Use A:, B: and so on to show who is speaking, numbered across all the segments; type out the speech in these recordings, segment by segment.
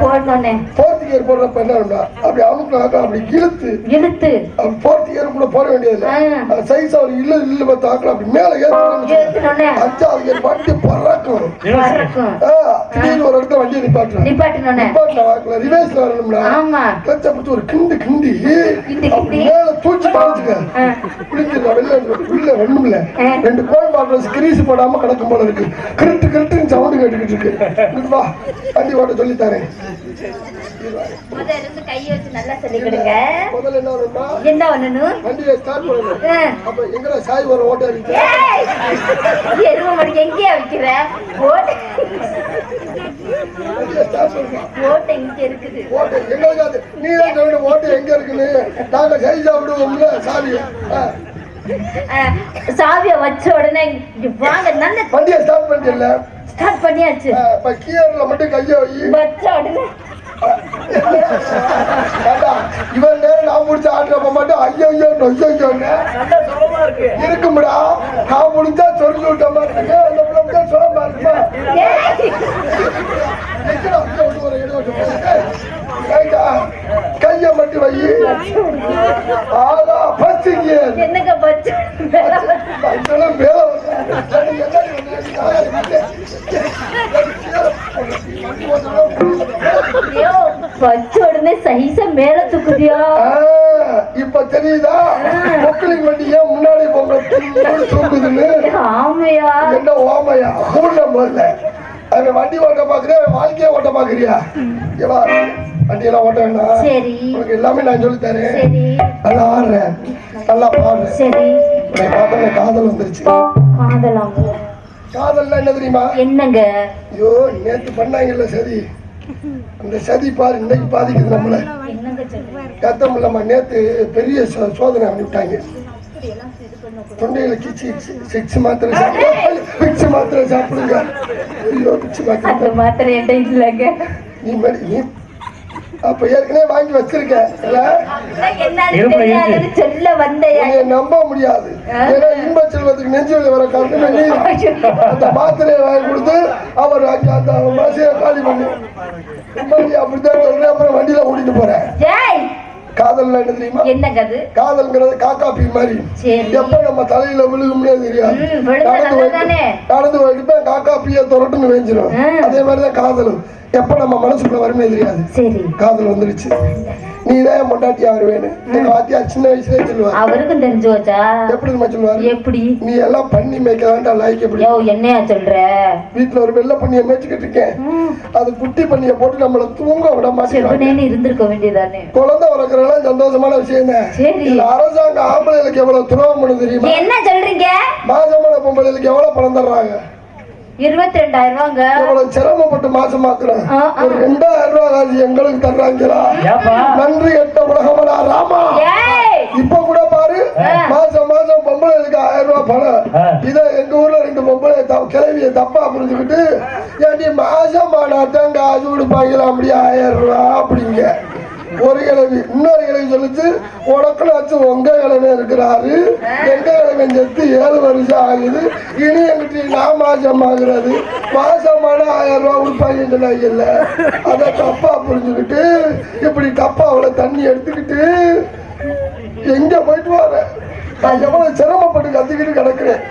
A: போடுறப்ப என்ன பண்ணா அப்படி அமுக்கு அப்படி இழுத்து
B: இழுத்து.
A: ஃபோர்த் இயர் கூட போட வேண்டியது
B: ஆ.
A: சைஸ் அவர் இல்ல இல்ல பார்த்து ஆக்கலாம் அப்படி மேல ஏற்றணும்
B: ஏத்துனோடனே
A: அஞ்சாவது இயர் வண்டி பறக்கும்.
B: பறக்கும்.
A: ஆ, திடீர்னு ஒரு இடத்துல வண்டியை நிப்பாட்டுறேன்
B: நிப்பாட்டணும்னே
A: நிப்பாட்டின வாக்குல ரிவேஸ்ல வரணும்னா
B: ஆமா.
A: கிளச்சை பிடிச்சி ஒரு கிண்டு கிண்டி
B: கிண்டி,
A: அப்படி
B: கிண்டி.
A: மேல தூச்சி பாத்துக்க.
B: ஆ.
A: குளிச்சிருக்கா வெளில உள்ள ரெண்டுமில்ல
B: ஆ.
A: ரெண்டு கோல் கிரீஸ் போடாம கிடக்கும் போல இருக்கு. கிருட்டு கிருட்டுன்னு சவுண்டு கேட்டுக்கிட்டு இருக்கு. வா. வண்டி ஓட்ட
B: கையை வச்சு நல்லா சொல்லி கொடுங்க.
A: முதல்ல என்ன வரும்னா
B: என்ன பண்ணணும்
A: வண்டியை ஸ்டார்ட் பண்ணணும். அப்ப எங்கடா சாய் வர ஓட்ட அடிக்க!
B: எருமை மடிக்கு எங்கேயா வைக்கிற? ஓட்டை. ஓட்டை இங்க இருக்குது.
A: ஓட்டை எங்களுக்கு நீ தான் சொல்லணும் ஓட்டை எங்க நாங்க சாப்பிடுவோம்ல
B: சாவிய. வச்ச உடனே வாங்க. நல்ல
A: வண்டியை ஸ்டார்ட் பண்ணிட்டல
B: ஸ்டார்ட் பண்ணியாச்சு.
A: இப்ப மட்டும் கையை வை.
B: வச்ச
A: இவன் நேரம் நான் முடிச்ச ஆடுறப்ப மட்டும் ஐயோ ஐயோ ஐயோ இருக்கும்டா. நான் முடிஞ்சா சொல்லி விட்ட மாதிரி இருக்கு அந்த பிள்ளை முடிஞ்சா சொல்ல மாதிரி
B: ஏய்!
A: கைய மட்டும் வை. ஆகா கியர்
B: என்னங்க
A: இதெல்லாம் மேல
B: ஐயோ, வச்ச உடனே சைஸ மேல தூக்குதியா?
A: இப்ப தெரியுதா? பொக்கலிங் வண்டி ஏன் முன்னாடி தூக்குதுன்னு
B: ஆமையா?
A: என்ன ஓமையா? கூண்ட முதல்ல. அவன் வண்டி ஓட்ட பாக்குறியா? அவன் வாழ்க்கைய ஓட்ட பாக்குறியா? ஏவா வண்டியெல்லாம் ஓட்ட வேண்டாம்.
B: சரி.
A: உனக்கு எல்லாமே நான் சொல்லி தரேன்
B: சரி.
A: நல்லா ஆடுறேன் நல்லா பாடுறேன்
B: சரி.
A: உன்னை பார்த்தா காதல் வந்துருச்சு.
B: காதலாம்
A: காதல்னா என்ன தெரியுமா?
B: என்னங்க?
A: ஐயோ நேத்து பண்ணாங்கல்ல சதி அந்த சதி பாரு இன்னைக்கு பாதிக்குது நம்மள.
B: என்னங்க சொல்றீங்க
A: கத்தம் இல்லம்மா நேத்து பெரிய சோ- சோதனை அனுப்பிட்டாங்க தொண்டையில கிச்சி சிக்ஸ் மாத்திரை பிக்ஸ் மாத்திரை சாப்பிடுங்க. ஐயோ பிக்ஸ் மாத்திரை
B: மாத்திரை இல்லைங்க.
A: நீ மாதிரி நீ அப்ப ஏற்கனவே வாங்கி வச்சிருக்க இல்ல?
B: என்னன்னு தெரியாதுன்னு சொல்ல
A: நம்ப முடியாது. ஏன்னா இன்ப செல்வத்துக்கு நெஞ்சு வலி வர காரணமே அந்த மாத்திரையை வாங்கி கொடுத்து அவர் அந்த காலி பண்ணி. அப்படித்தான் அப்புறம் வண்டியில ஓட்டிட்டு போறேன்.
B: ஏய்
A: காதல்னா என்ன தெரியுமா?
B: என்னங்க அது
A: காதல்ங்கிறது காக்கா பீ மாதிரி. எப்ப நம்ம தலையில விழுகும்னே தெரியாது. நடந்து? போயிட்டு காக்கா பீய துரட்டுன்னு வேஞ்சிரும்.
B: ம்.
A: அதே மாதிரிதான் காதலும். எப்ப நம்ம மனசுக்குள்ள வருமே தெரியாது. காதல் வந்துருச்சு. நீ தான் என் பொண்டாட்டியா வருவேன்னு? எங்க வாத்தியார் சின்ன வயசுலயே சொல்லுவார்.
B: அவருக்கும் தெரிஞ்சு வச்சா
A: எப்படி சொல்லுவாரு?
B: எப்படி?
A: நீ எல்லாம் பண்ணி மேய்க்க வேண்டாம் லாய்க்கு எப்படி?
B: யோ என்னையா சொல்ற?
A: வீட்டுல ஒரு வெள்ளை பண்ணிய மேய்ச்சிக்கிட்டு இருக்கேன். அது குட்டி பண்ணிய போட்டு நம்மள தூங்க விட
B: செவனேன்னு இருந்திருக்க வேண்டியதானே?
A: குழந்தை வளர்க்கறதெல்லாம் சந்தோஷமான விஷயம் தான்
B: சரி.
A: இதுல அரசாங்க ஆம்பளைகளுக்கு எவ்வளவு துரோகம் பண்ணு தெரியுமா?
B: என்ன சொல்றீங்க?
A: மாசமான பொம்பளைகளுக்கு எவ்வளவு பணம் தர்றாங்க?
B: இருபத்தி ரெண்டாயிரம் ரூபாங்க
A: சிரமப்பட்டு
B: ஆ, ஆ.
A: ஒரு ரெண்டாயிரம் ரூபாய் காசு எங்களுக்கு தர்றாங்களா? நன்றி கெட்ட உலகமடா ராமா. இப்ப கூட பாரு. மாசம் மாசம் பொம்பளைகளுக்கு ஆயிரம் ரூபாய் பணம். இத எங்க ஊர்ல ரெண்டு பொம்பளை த- கிளவிய தப்பா புரிஞ்சுக்கிட்டு ஏன்டி மாசம் மாடாத்தான் காசு கொடுப்பாங்களா அப்படி ஆயிரம் ரூபாய் அப்படிங்க. ஒரு கிழவி இன்னொரு கிழவி சொல்லிச்சு உனக்குனாச்சும் உங்க கிழமை இருக்கிறாரு. எங்க கிழமை செத்து ஏழு வருஷம் ஆகுது. இனி எங்கிட்ட நான் மாசம் ஆகுறது. மாசமான ஆயிரம் ரூபாய் கொடுப்பாங்கன்னு சொன்னாங்கல்ல அதை தப்பா புரிஞ்சுக்கிட்டு இப்படி தப்பா அவ்வளோ தண்ணி எடுத்துக்கிட்டு எங்க போயிட்டு வர? நான் எவ்வளவு சிரமப்பட்டு கத்திக்கிட்டு கிடக்குறேன்.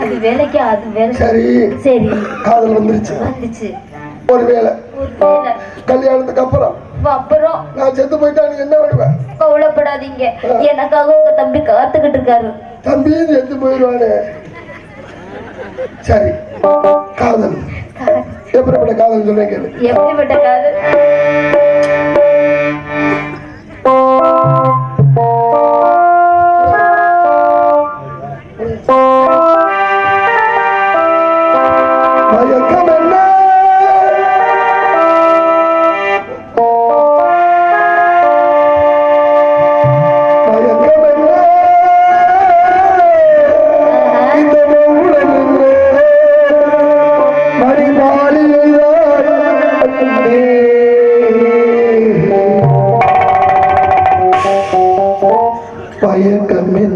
B: அது வேலைக்கு அது வேலை.
A: சரி.
B: சரி.
A: காதல் வந்துருச்சு.
B: வந்துச்சு.
A: ஒரு வேலை
B: ஒரு வேலை
A: கல்யாணத்துக்கு அப்புறம்.
B: அப்ப அப்புறம்
A: நான் செத்து போயிட்டா நீ என்ன பண்ணுவேன்
B: கவலைப்படாதீங்க. எனக்காக உங்க தம்பி காத்துக்கிட்டு இருக்காரு.
A: தம்பியும் செத்து போயிடுவானே. சரி. காதல். எப்படிப்பட்ட காதல் சொல்றேன் கேளு.
B: எப்படிப்பட்ட காதல்?
A: மயக்கம்
B: Pai é
A: caminho.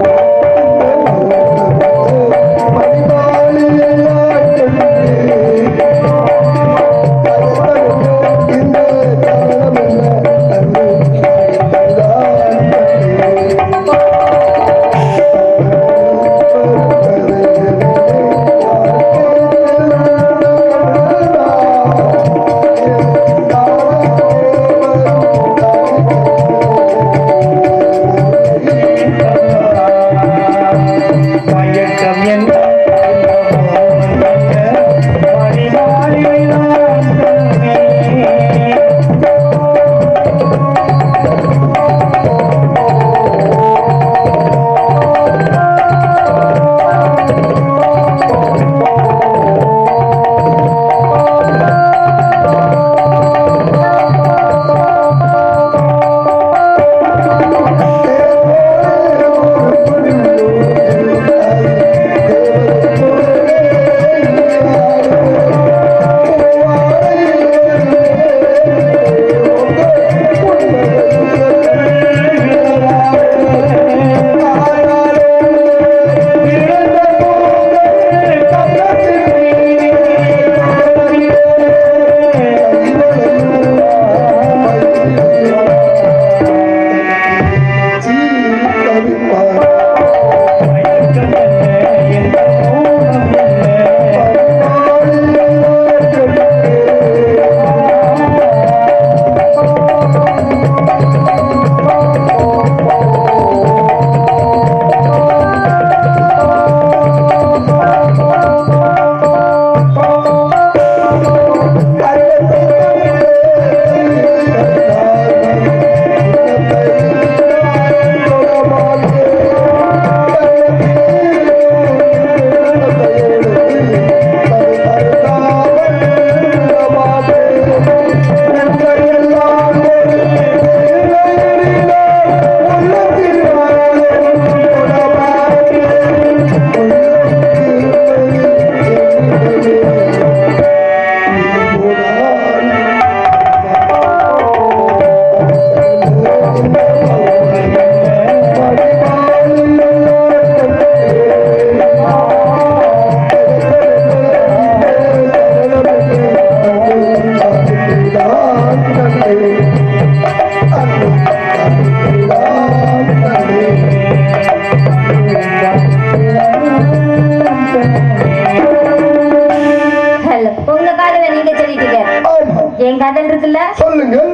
B: என் காதல் இருக்குல்ல?
A: சொல்லுங்கள்.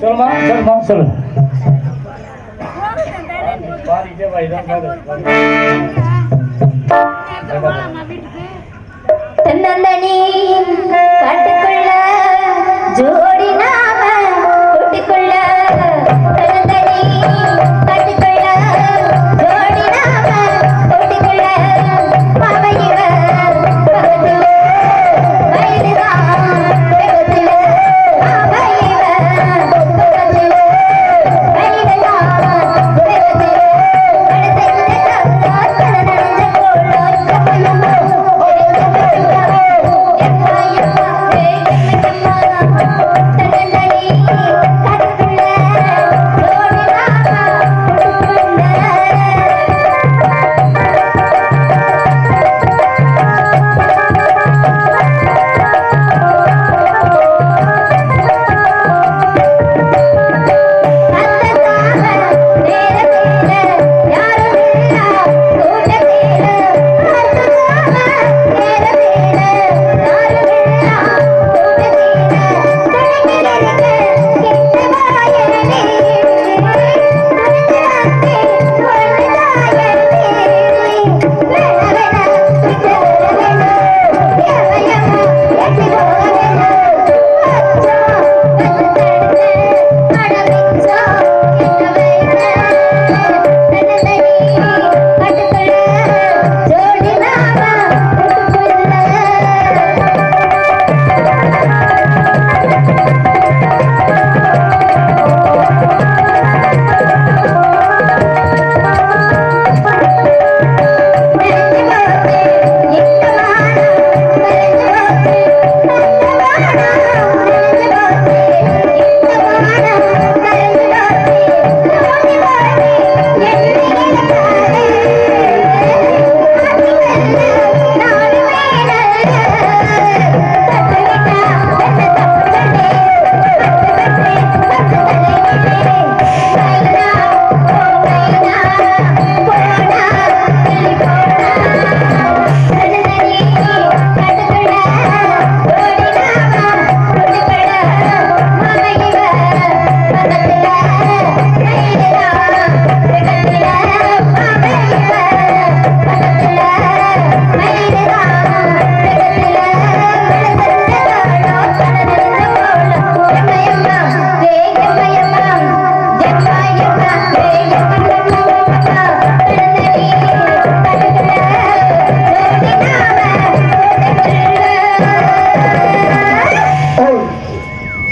C: சொல்லுமா சொல்லுமா சொல்லு
B: தன்னந்தனி காட்டுக்குள்ள ஜோடி